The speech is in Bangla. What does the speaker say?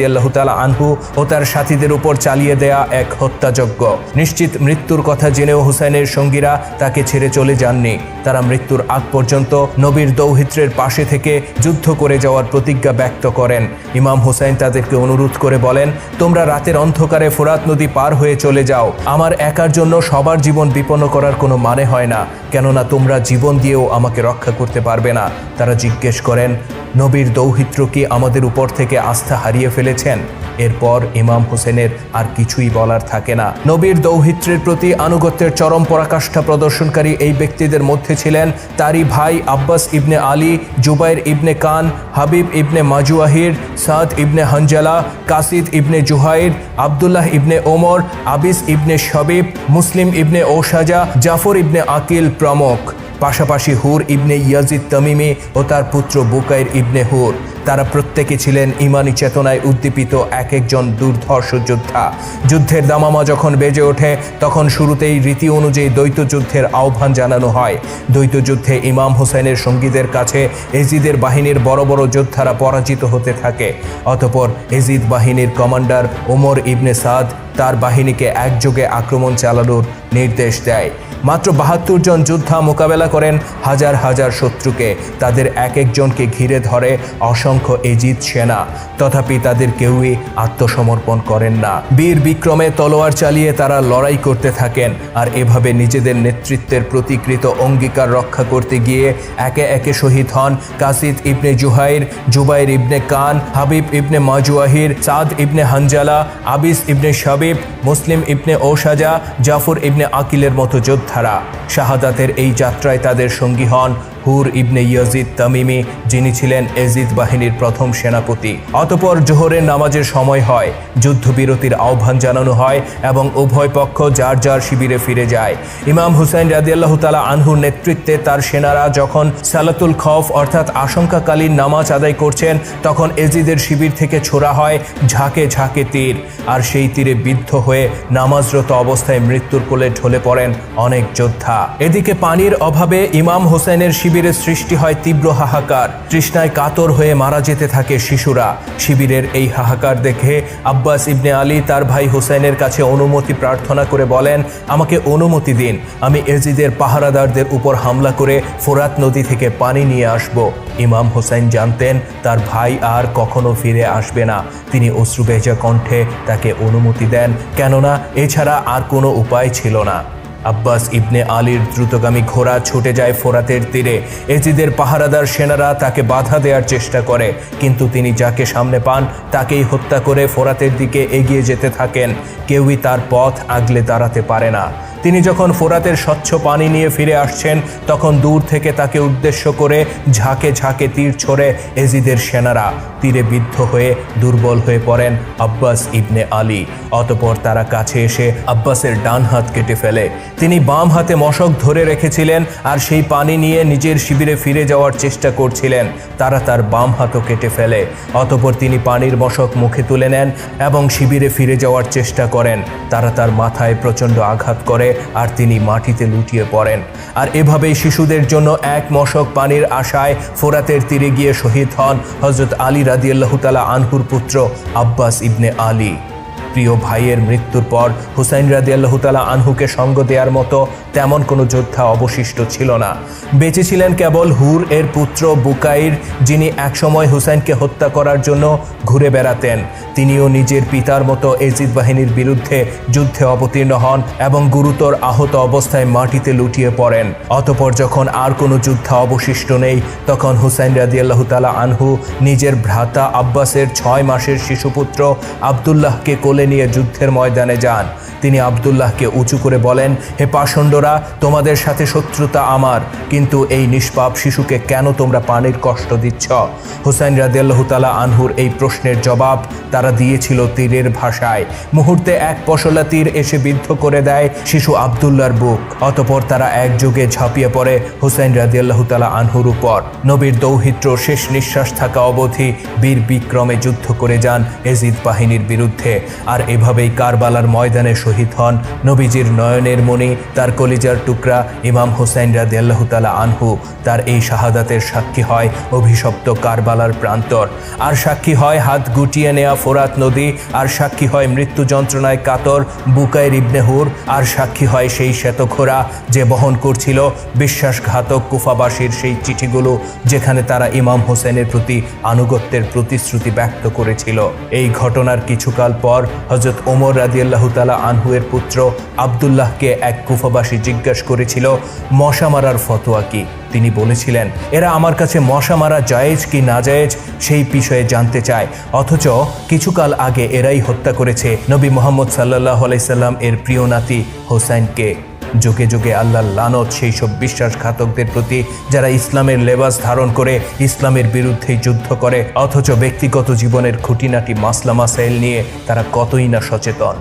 রাদিয়াল্লাহু তাআলা আনহু ও তার সাথীদের উপর চালিয়ে দেয়া এক হত্যাযজ্ঞ। নিশ্চিত মৃত্যুর কথা জেনেও হুসাইনের সঙ্গীরা তাকে ছেড়ে চলে যাননি। তারা মৃত্যুর আগ পর্যন্ত নবীর দৌহিত্রের পাশে থেকে যুদ্ধ করে যাওয়ার প্রতিজ্ঞা ব্যক্ত করেন। ইমাম হুসাইন তাদেরকে অনুরোধ করে বলেন, তোমরা রাতের অন্ধকারে ফোরাত নদী পার হয়ে চলে যাও। আমার একার জন্য সবার জীবন বিপন্ন করার কোনো মানে হয় না। কেননা তোমরা জীবন দিয়েও আমাকে রক্ষা করতে পারবে না। তারা জিজ্ঞেস করেন, নবীর দৌহিত্র কি আমাদের উপর থেকে আস্থা হারিয়ে ফেলেছেন এরপর ইমাম হোসেনের আর কিছুই বলার থাকে না। নবীর দৌহিত্রের প্রতি আনুগত্যের চরম পরাকাষ্ঠা প্রদর্শনকারী এই ব্যক্তিদের মধ্যে ছিলেন তারই ভাই আব্বাস ইবনে আলী, জুবাইর ইবনে কান, হাবিব ইবনে মাজুয়াহির, সাদ ইবনে হানজালা, কাসিদ ইবনে জুহাইর, আবদুল্লাহ ইবনে ওমর, আবিস ইবনে শবিব, মুসলিম ইবনে ওশাজা জাফর ইবনে আকিল প্রমুখ। পাশাপাশি হুর ইবনে ইয়াজিদ তামিমি ও তার পুত্র বুকাইর ইবনে হুর। তারা প্রত্যেকে ছিলেন ইমানি চেতনায় উদ্দীপিত এক একজন দুর্ধর্ষ যোদ্ধা। যুদ্ধের দামামা যখন বেজে ওঠে, তখন শুরুতেই রীতি অনুযায়ী দ্বৈত যুদ্ধের আহ্বান জানানো হয়। দ্বৈত যুদ্ধে ইমাম হোসেনের সঙ্গীদের কাছে এজিদের বাহিনীর বড় বড় যোদ্ধারা পরাজিত হতে থাকে। অতপর এজিদ বাহিনীর কমান্ডার ওমর ইবনে সাদ তার বাহিনীকে একযোগে আক্রমণ চালানোর নির্দেশ দেয়। মাত্র বাহাত্তর জন যোদ্ধা মোকাবেলা করেন হাজার হাজার শত্রুকে। তাদের এক একজনকে ঘিরে ধরে অসংখ্য এজিদ সেনা। তথাপি তাদের কেউই আত্মসমর্পণ করেন না। বীর বিক্রমে তলোয়ার চালিয়ে তারা লড়াই করতে থাকেন আর এভাবে নিজেদের নেতৃত্বের প্রতিকৃত অঙ্গীকার রক্ষা করতে গিয়ে একে একে শহীদ হন কাসিদ ইবনে জুহাইর, জুবাইর ইবনে কান, হাবিব ইবনে মাজুয়াহির সাদ ইবনে হানজালা, আবিস ইবনে শাবিব, মুসলিম ইবনে ওশাজা, জাফর ইবনে আকিলের মতো যোদ্ধারা শাহাদাতের এই যাত্রায় তাদের সঙ্গী হন হুর ইবনে ইয়াজিদ তামিমি, যিনি ছিলেন এজিদ বাহিনীর প্রথম সেনাপতি। অতপর জোহরের নামাজের সময় হয়, যুদ্ধবিরতির আহ্বান জানানো হয় এবং উভয় পক্ষ যার যার শিবিরে ফিরে যায়। ইমাম হুসাইন রাদিয়াল্লাহু তালা আনহুর নেতৃত্বে তার সেনারা যখন সালাতুল খফ অর্থাৎ আশঙ্কাকালীন নামাজ আদায় করছেন, তখন এজিদের শিবির থেকে ছোড়া হয় ঝাঁকে ঝাঁকে তীর। আর সেই তীরে বিদ্ধ হয়ে নামাজরত অবস্থায় মৃত্যুর কোলে ঢলে পড়েন অনেক যোদ্ধা। এদিকে পানির অভাবে ইমাম হোসেনের শিবিরে সৃষ্টি হয় তীব্র হাহাকার। তৃষ্ণায় কাতর হয়ে মারা যেতে থাকে শিশুরা। শিবিরের এই হাহাকার দেখে আব্বাস ইবনে আলী তার ভাই হোসেনের কাছে অনুমতি প্রার্থনা করে বলেন, আমাকে অনুমতি দিন। আমি এজিদের পাহারাদারদের উপর হামলা করে ফোরাত নদী থেকে পানি নিয়ে আসব। ইমাম হোসেন জানতেন, তার ভাই আর কখনো ফিরে আসবে না। তিনি অশ্রুভেজা কণ্ঠে তাকে অনুমতি দেন। কেননা, এছাড়া আর কোনো উপায় ছিল না। আব্বাস ইবনে আলীর দ্রুতগামী ঘোড়া ছুটে যায় ফোরাতের তীরে। এজিদের পাহারাদার সেনারা তাকে বাধা দেওয়ার চেষ্টা করে, কিন্তু তিনি যাকে সামনে পান তাকেই হত্যা করে ফোরাতের দিকে এগিয়ে যেতে থাকেন। কেউই তার পথ আগলে দাঁড়াতে পারে না। তিনি যখন ফোরাতের স্বচ্ছ পানি নিয়ে ফিরে আসছেন, তখন দূর থেকে তাকে উদ্দেশ্য করে ঝাঁকে ঝাঁকে তীর ছড়ে এজিদের সেনারা তীরে বিদ্ধ হয়ে দুর্বল হয়ে পড়েন আব্বাস ইবনে আলী। অতপর তারা কাছে এসে আব্বাসের ডান হাত কেটে ফেলে। তিনি বাম হাতে মশক ধরে রেখেছিলেন আর সেই পানি নিয়ে নিজের শিবিরে ফিরে যাওয়ার চেষ্টা করছিলেন। তারা তার বাম হাতও কেটে ফেলে। অতপর তিনি পানির মশক মুখে তুলে নেন এবং শিবিরে ফিরে যাওয়ার চেষ্টা করেন। তারা তার মাথায় প্রচণ্ড আঘাত করে আর তিনি মাটিতে লুটিয়ে পড়েন। আর এভাবেই শিশুদের জন্য এক মশক পানির আশায় ফোরাতের তীরে গিয়ে শহীদ হন হজরত আলী রাদিয়াল্লাহু তালা আনহুর পুত্র আব্বাস ইবনে আলী। প্রিয় ভাইয়ের মৃত্যুর পর হুসাইন রাদিয়াল্লাহু তালা আনহুকে সঙ্গ দেওয়ার মতো তেমন কোনো যোদ্ধা অবশিষ্ট ছিল না। বেঁচে ছিলেন কেবল হুর এর পুত্র বুকাইর, যিনি একসময় হুসাইনকে হত্যা করার জন্য ঘুরে বেড়াতেন। তিনিও নিজের পিতার মতো এজিদ বাহিনীর বিরুদ্ধে যুদ্ধে অবতীর্ণ হন এবং গুরুতর আহত অবস্থায় মাটিতে লুটিয়ে পড়েন। অতপর যখন আর কোনো যোদ্ধা অবশিষ্ট নেই, তখন হুসাইন রাদিয়াল্লাহু তালা আনহু নিজের ভ্রাতা আব্বাসের ছয় মাসের শিশুপুত্র আবদুল্লাহকে কোলে নিয়ে যুদ্ধের ময়দানে যান। তিনি আবদুল্লাহকে উঁচু করে বলেন, হে পাষণ্ডরা, তোমাদের সাথে শত্রুতা আমার, কিন্তু এই নিষ্পাপ শিশুকে কেন তোমরা পানির কষ্ট দিচ্ছ? হুসাইন রাদিয়াল্লাহু তালা আনহুর এই প্রশ্নের জবাব তারা দিয়েছিল তীরের ভাষায়। মুহূর্তে এক পশলা তীর এসে বিদ্ধ করে দেয় শিশু আবদুল্লার বুক। অতপর তারা একযোগে ঝাঁপিয়ে পড়ে হুসাইন রাদিয়াল্লাহু তালা আনহুর উপর। নবীর দৌহিত্র, শেষ নিঃশ্বাস থাকা অবধি বীর বিক্রমে যুদ্ধ করে যান এজিদ বাহিনীর বিরুদ্ধে। আর এভাবেই কারবালার ময়দানে শহীদ হন নবীজির নয়নের মণি, তার কলিজার টুকরা ইমাম হোসেন রাদি আল্লাহ তালা আনহু। তার এই শাহাদাতের সাক্ষী হয় অভিশপ্ত কারবালার প্রান্তর। আর সাক্ষী হয় হাত গুটিয়ে নেয়া ফোরাত নদী, আর সাক্ষী হয় মৃত্যু যন্ত্রণায় কাতর বুকায়ের ইবনেহুর আর সাক্ষী হয় সেই শ্বেতখোরা যে বহন করছিল বিশ্বাসঘাতক কুফাবাসীর সেই চিঠিগুলো, যেখানে তারা ইমাম হোসেনের প্রতি আনুগত্যের প্রতিশ্রুতি ব্যক্ত করেছিল। এই ঘটনার কিছুকাল পর হজরত ওমর রাদিয়াল্লাহু তালা আনহুয়ের পুত্র আবদুল্লাহকে এক কুফাবাসী জিজ্ঞাসা করেছিল, মশা মারার ফতোয়া কি? তিনি বলেছিলেন, এরা আমার কাছে মশা মারা জায়েজ কি না জায়েজ সেই বিষয়ে জানতে চায়। অথচ কিছুকাল আগে এরাই হত্যা করেছে নবী মোহাম্মদ সাল্লাহ আলাইসাল্লাম এর প্রিয় নাতি হোসাইনকে। যুগে যুগে আল্লাহ লানত সেই সব বিশ্বাসঘাতকদের প্রতি যারা ইসলামের লেবাস ধারণ করে ইসলামের বিরুদ্ধে যুদ্ধ করে, অথচ ব্যক্তিগত জীবনের খুঁটিনাটি মাসলা মাসাইল নিয়ে তারা কতই না সচেতন।